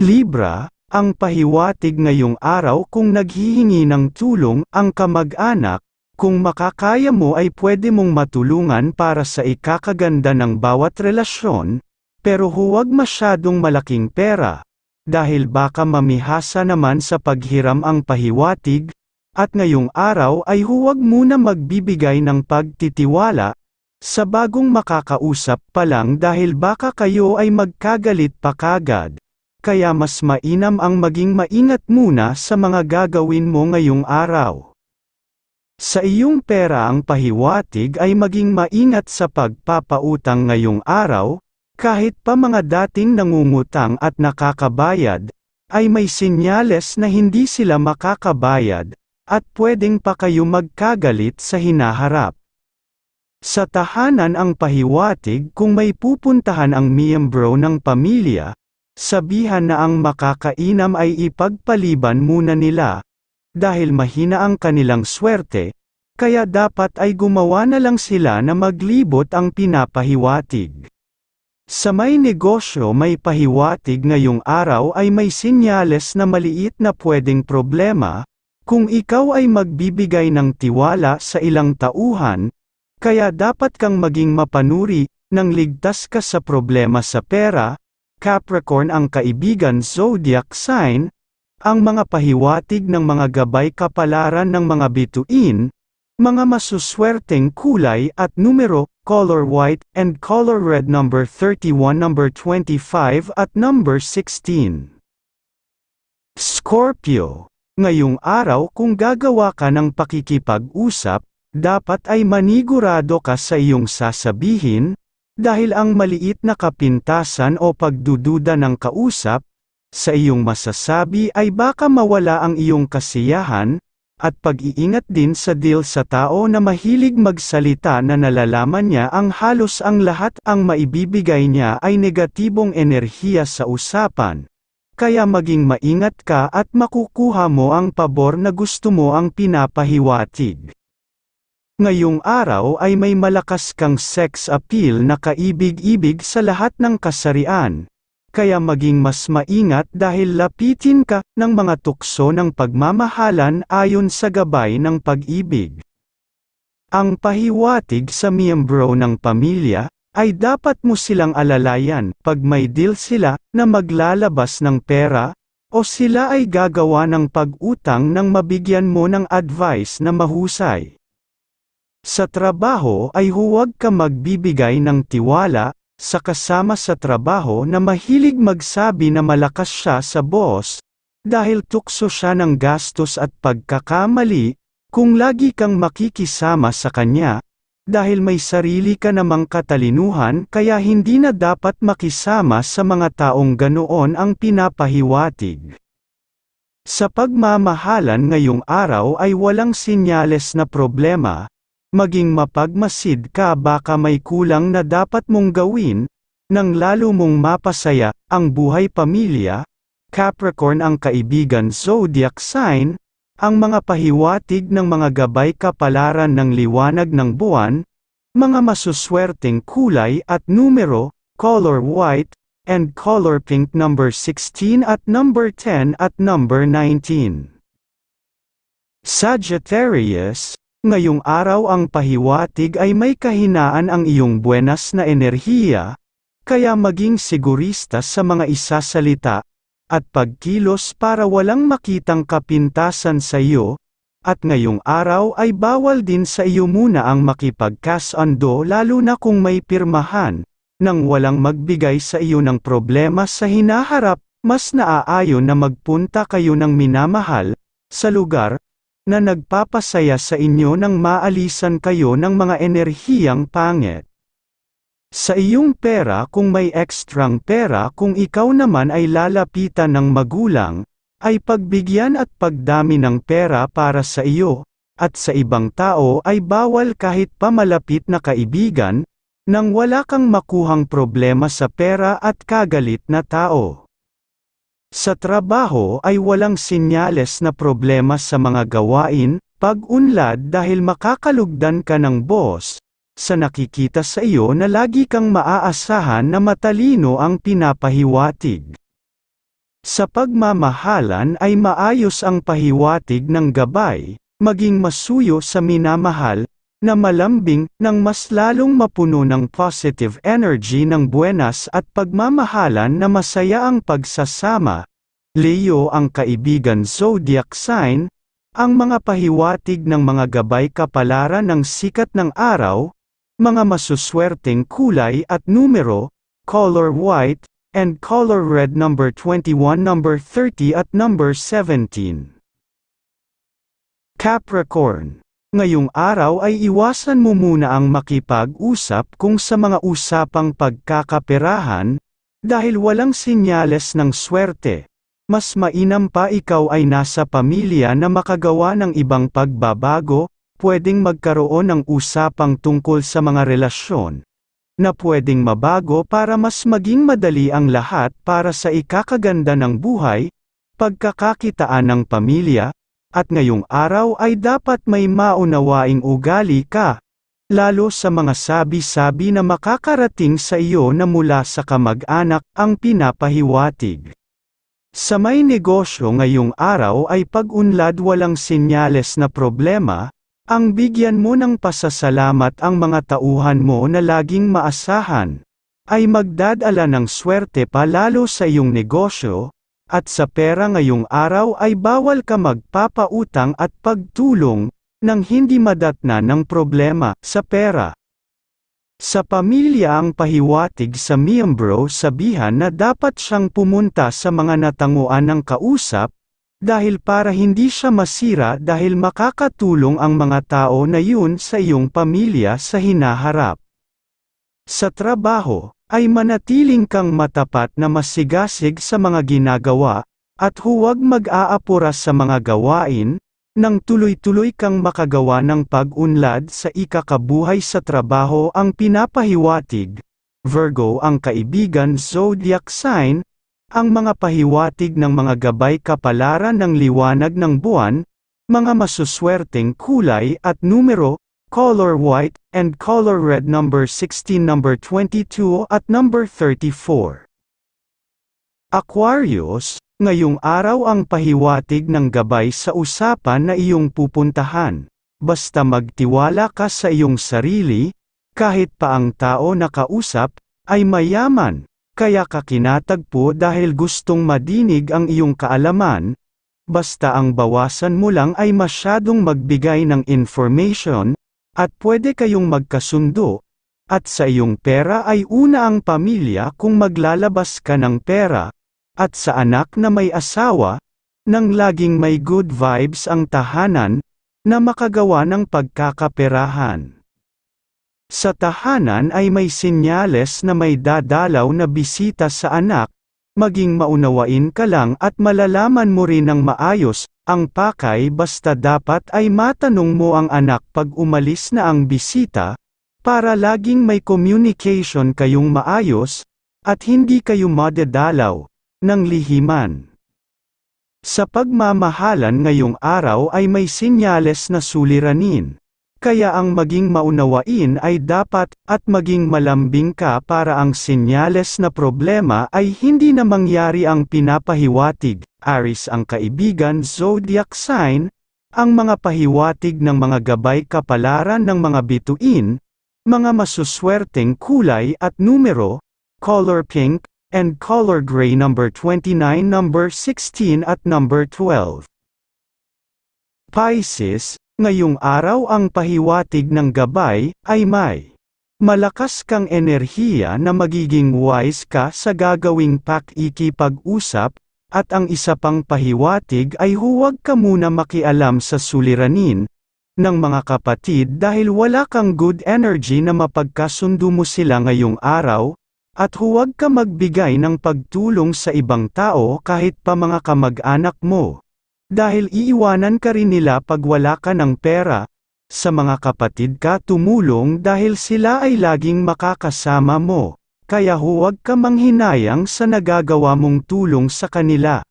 Libra, ang pahiwatig ngayong araw kung naghihingi ng tulong ang kamag-anak, kung makakaya mo ay pwede mong matulungan para sa ikakaganda ng bawat relasyon, pero huwag masyadong malaking pera, dahil baka mamihasa naman sa paghiram ang pahiwatig, at ngayong araw ay huwag muna magbibigay ng pagtitiwala, sa bagong makakausap pa lang dahil baka kayo ay magkagalit pa kagad. Kaya mas mainam ang maging maingat muna sa mga gagawin mo ngayong araw. Sa iyong pera ang pahiwatig ay maging maingat sa pagpapautang ngayong araw, kahit pa mga dating nangungutang at nakakabayad, ay may sinyales na hindi sila makakabayad, at pwedeng pa kayo magkagalit sa hinaharap. Sa tahanan ang pahiwatig kung may pupuntahan ang miyembro ng pamilya, sabihan na ang makakainam ay ipagpaliban muna nila, dahil mahina ang kanilang swerte, kaya dapat ay gumawa na lang sila na maglibot ang pinapahiwatig. Sa may negosyo may pahiwatig ngayong araw ay may sinyales na maliit na pwedeng problema, kung ikaw ay magbibigay ng tiwala sa ilang tauhan, kaya dapat kang maging mapanuri, nang ligtas ka sa problema sa pera, Capricorn ang kaibigan zodiac sign, ang mga pahiwatig ng mga gabay kapalaran ng mga bituin, mga masuswerteng kulay at numero, color white and color red number 31 number 25 at number 16. Scorpio, ngayong araw kung gagawa ka ng pakikipag-usap, dapat ay manigurado ka sa iyong sasabihin, dahil ang maliit na kapintasan o pagdududa ng kausap, sa iyong masasabi ay baka mawala ang iyong kasiyahan, at pag-iingat din sa deal sa tao na mahilig magsalita na nalalaman niya ang halos ang lahat ang maibibigay niya ay negatibong enerhiya sa usapan. Kaya maging maingat ka at makukuha mo ang pabor na gusto mo ang pinapahiwatig. Ngayong araw ay may malakas kang sex appeal na kaibig-ibig sa lahat ng kasarian. Kaya maging mas maingat dahil lapitin ka ng mga tukso ng pagmamahalan ayon sa gabay ng pag-ibig. Ang pahiwatig sa miyembro ng pamilya ay dapat mo silang alalayan pag may deal sila na maglalabas ng pera o sila ay gagawa ng pag-utang nang mabigyan mo ng advice na mahusay. Sa trabaho ay huwag ka magbibigay ng tiwala, sa kasama sa trabaho na mahilig magsabi na malakas siya sa boss, dahil tukso siya ng gastos at pagkakamali, kung lagi kang makikisama sa kanya, dahil may sarili ka namang katalinuhan kaya hindi na dapat makisama sa mga taong ganoon ang pinapahiwatig. Sa pagmamahalan ngayong araw ay walang sinyales na problema, Maging mapagmasid ka baka may kulang na dapat mong gawin, nang lalo mong mapasaya, ang buhay pamilya, Capricorn ang kaibigan zodiac sign, ang mga pahiwatig ng mga gabay kapalaran ng liwanag ng buwan, mga masuswerteng kulay at numero, color white, and color pink number 16 at number 10 at number 19. Sagittarius, Ngayong araw ang pahiwatig ay may kahinaan ang iyong buenas na enerhiya, kaya maging sigurista sa mga isasalita, at pagkilos para walang makitang kapintasan sa iyo, at ngayong araw ay bawal din sa iyo muna ang makipagkasando lalo na kung may pirmahan, nang walang magbigay sa iyo ng problema sa hinaharap, mas naaayon na magpunta kayo ng minamahal, sa lugar, na nagpapasaya sa inyo nang maalisan kayo ng mga enerhiyang pangit. Sa iyong pera kung may ekstrang pera kung ikaw naman ay lalapitan ng magulang, ay pagbigyan at pagdami ng pera para sa iyo, at sa ibang tao ay bawal kahit pamalapit na kaibigan, nang wala kang makuhang problema sa pera at kagalit na tao. Sa trabaho ay walang sinyales na problema sa mga gawain, pag-unlad dahil makakalugdan ka ng boss, sa nakikita sa iyo na lagi kang maaasahan na matalino ang pinapahiwatig. Sa pagmamahalan ay maayos ang pahiwatig ng gabay, maging masuyo sa minamahal, na malambing, nang mas lalong mapuno ng positive energy ng buenas at pagmamahalan na masaya ang pagsasama. Leo ang kaibigan zodiac sign, ang mga pahiwatig ng mga gabay kapalaran ng sikat ng araw, mga masuswerteng kulay at numero, color white, and color red number 21 number 30 at number 17. Capricorn Ngayong araw ay iwasan mo muna ang makipag-usap kung sa mga usapang pagkakaperahan, dahil walang sinyales ng swerte. Mas mainam pa ikaw ay nasa pamilya na makagawa ng ibang pagbabago, pwedeng magkaroon ng usapang tungkol sa mga relasyon, na pwedeng mabago para mas maging madali ang lahat para sa ikakaganda ng buhay, pagkakakitaan ng pamilya, at ngayong araw ay dapat may maunawaing ugali ka, lalo sa mga sabi-sabi na makakarating sa iyo na mula sa kamag-anak ang pinapahiwatig. Sa may negosyo ngayong araw ay pag-unlad walang sinyales na problema, ang bigyan mo ng pasasalamat ang mga tauhan mo na laging maasahan, ay magdadala ng swerte pa lalo sa iyong negosyo, at sa pera ngayong araw ay bawal ka magpapautang at pagtulong, nang hindi madatna ng problema sa pera. Sa pamilya ang pahiwatig sa miyembro sabihan na dapat siyang pumunta sa mga natanguan ng kausap, dahil para hindi siya masira dahil makakatulong ang mga tao na yun sa iyong pamilya sa hinaharap. Sa trabaho, ay manatiling kang matapat na masigasig sa mga ginagawa, at huwag mag-aapura sa mga gawain, nang tuloy-tuloy kang makagawa ng pag-unlad sa ikakabuhay sa trabaho ang pinapahiwatig. Virgo ang kaibigan zodiac sign, ang mga pahiwatig ng mga gabay kapalaran ng liwanag ng buwan, mga masuswerteng kulay at numero, color white, and color red number 16 number 22 at number 34. Aquarius, ngayong araw ang pahiwatig ng gabay sa usapan na iyong pupuntahan. Basta magtiwala ka sa iyong sarili, kahit pa ang tao na kausap, ay mayaman, kaya ka kinatagpo dahil gustong madinig ang iyong kaalaman, basta ang bawasan mo lang ay masyadong magbigay ng information, at pwede kayong magkasundo, at sa iyong pera ay una ang pamilya kung maglalabas ka ng pera, at sa anak na may asawa, nang laging may good vibes ang tahanan, na makagawa ng pagkakaperahan. Sa tahanan ay may sinyales na may dadalaw na bisita sa anak, maging maunawain ka lang at malalaman mo rin ng maayos, ang pakay basta dapat ay matanong mo ang anak pag umalis na ang bisita, para laging may communication kayong maayos, at hindi kayo madadalaw, ng lihiman. Sa pagmamahalan ngayong araw ay may sinyales na suliranin, kaya ang maging maunawain ay dapat, at maging malambing ka para ang sinyales na problema ay hindi na mangyari ang pinapahiwatig. Aris ang kaibigan zodiac sign, ang mga pahiwatig ng mga gabay kapalaran ng mga bituin, mga masuswerteng kulay at numero, color pink, and color gray number 29 number 16 at number 12. Pisces, Ngayong araw ang pahiwatig ng gabay, ay may malakas kang enerhiya na magiging wise ka sa gagawing pakikipag-usap, at ang isa pang pahiwatig ay huwag ka muna makialam sa suliranin, ng mga kapatid dahil wala kang good energy na mapagkasundo mo sila ngayong araw, at huwag ka magbigay ng pagtulong sa ibang tao kahit pa mga kamag-anak mo. Dahil iiwanan ka rin nila pag wala ka ng pera, sa mga kapatid ka tumulong dahil sila ay laging makakasama mo, kaya huwag ka manghinayang sa nagagawa mong tulong sa kanila.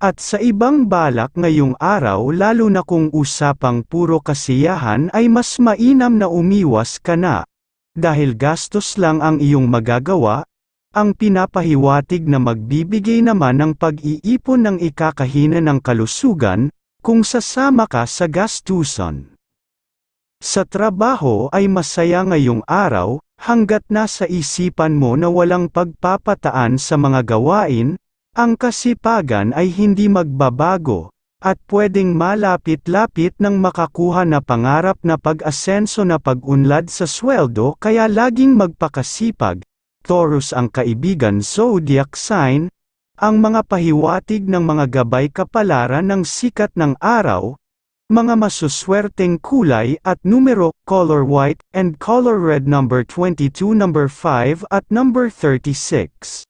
At sa ibang balak ngayong araw lalo na kung usapang puro kasiyahan ay mas mainam na umiwas ka na. Dahil gastos lang ang iyong magagawa, ang pinapahiwatig na magbibigay naman ng pag-iipon ng ikakahina ng kalusugan, kung sasama ka sa gastuson. Sa trabaho ay masaya ngayong araw, hanggat nasa isipan mo na walang pagpapataan sa mga gawain, ang kasipagan ay hindi magbabago, at pwedeng malapit-lapit ng makakuha na pangarap na pag-asenso na pag-unlad sa sweldo kaya laging magpakasipag, Taurus ang kaibigan zodiac sign, ang mga pahiwatig ng mga gabay kapalaran ng sikat ng araw, mga masuswerteng kulay at numero, color white and color red number 22 number 5 at number 36.